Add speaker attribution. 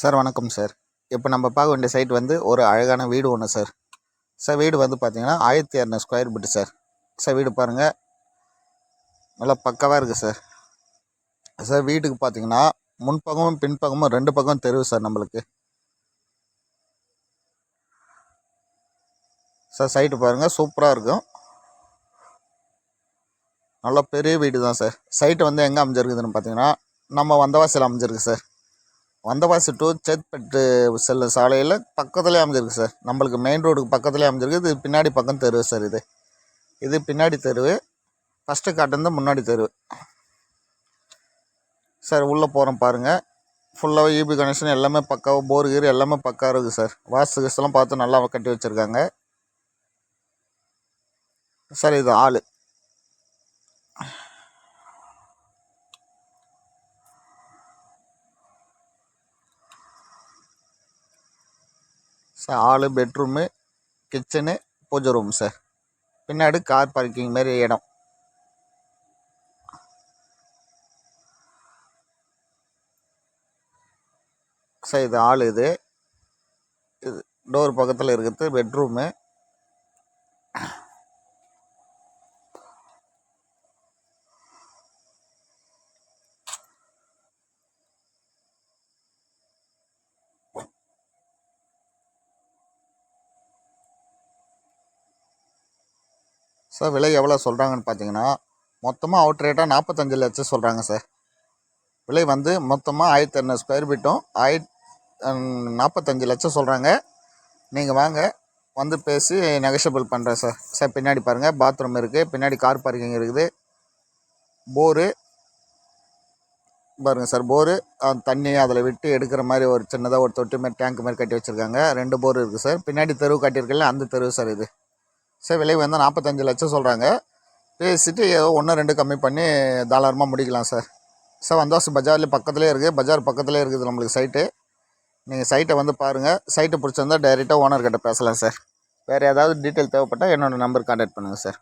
Speaker 1: Sir வணக்கம் sir. இப்போ நம்ம பார்க்க வேண்டிய சைட் வந்து ஒரு அழகான வீடு ஒன்று சார். சார் வீடு வந்து பார்த்தீங்கன்னா ஆயிரத்தி இரநூறு ஸ்கொயர் ஃபீட்டு சார். சார் வீடு பாருங்கள் நல்லா பக்காவாக இருக்குது சார். சார் வீட்டுக்கு பார்த்தீங்கன்னா முன்பக்கமும் பின்பக்கமும் ரெண்டு பக்கம் தெருவு சார் நம்மளுக்கு. சார் சைட்டு பாருங்கள் சூப்பராக இருக்கும். நல்லா பெரிய வீடு தான் சார். சைட்டு வந்து எங்கே அமைஞ்சிருக்குதுன்னு பார்த்தீங்கன்னா நம்ம வந்தவாசியில் அமைஞ்சிருக்கு சார். வந்தவாசி டு சேத்பட்டு செல்ல சாலையில் பக்கத்துலேயே அமைஞ்சிருக்கு சார். நம்மளுக்கு மெயின் ரோடுக்கு பக்கத்துலேயே அமைஞ்சிருக்கு. இது பின்னாடி பக்கம் தெரு சார் இது. இது பின்னாடி தெரு. ஃபஸ்ட்டு காட்டுந்து முன்னாடி தெரு. சார் உள்ளே போகிறோம் பாருங்கள் ஃபுல்லாக ஈபி கனெக்ஷன் எல்லாமே பக்காவாக போர் கீர் எல்லாமே பக்கா இருக்குது சார். வாஸ்து கிஸ்தெல்லாம் பார்த்து நல்லா கட்டி வச்சுருக்காங்க. சார் இது ஆள். Sir hall bedroom kitchen pooja room sir. பின்னாடி கார் பார்க்கிங் மாதிரி இடம். சார் இது ஆள் இது. இது டோர் பக்கத்தில் இருக்கிறது பெட்ரூமு. சார் விலை எவ்வளோ சொல்கிறாங்கன்னு பார்த்தீங்கன்னா மொத்தமாக அவுட் ரேட்டாக நாற்பத்தஞ்சு லட்சம் சொல்கிறாங்க சார். விலை வந்து மொத்தமாக ஆயிரத்தி இரநூறு ஸ்கொயர் ஃபீட்டும் ஆயிரத் நாற்பத்தஞ்சு லட்சம் சொல்கிறாங்க நீங்கள் வாங்க வந்து பேசி நெகசபிள் பண்ணுறேன் சார். சார் பின்னாடி பாருங்கள் பாத்ரூம் இருக்குது பின்னாடி கார் பார்க்கிங் இருக்குது. போரு பாருங்கள் சார் போரு தண்ணி அதில் விட்டு எடுக்கிற மாதிரி ஒரு சின்னதாக ஒரு தொட்டி மாதிரி டேங்க் மாதிரி கட்டி வச்சுருக்காங்க. ரெண்டு போர் இருக்குது சார். பின்னாடி தெருவு கட்டியிருக்கல அந்த தெருவு சார் இது. சார் விலை வந்து நாற்பத்தஞ்சு லட்சம் சொல்கிறாங்க பேசிட்டு ஏதோ ஒன்று ரெண்டு கம்மி பண்ணி தாராளமாக முடிக்கலாம் சார் சார் வந்தாசு பஜார்லேயே பக்கத்துலேயே இருக்குது பஜார் பக்கத்துலேயே இருக்குது நம்மளுக்கு சைட்டு நீங்கள் சைட்டை வந்து பாருங்கள் சைட்டை பிடிச்சிருந்தா டைரெக்டாக ஓனர்கிட்ட பேசலாம் சார் வேறு ஏதாவது டீட்டெயில் தேவைப்பட்டால் என்னோடய நம்பர் கான்டாக்ட் பண்ணுங்கள் சார்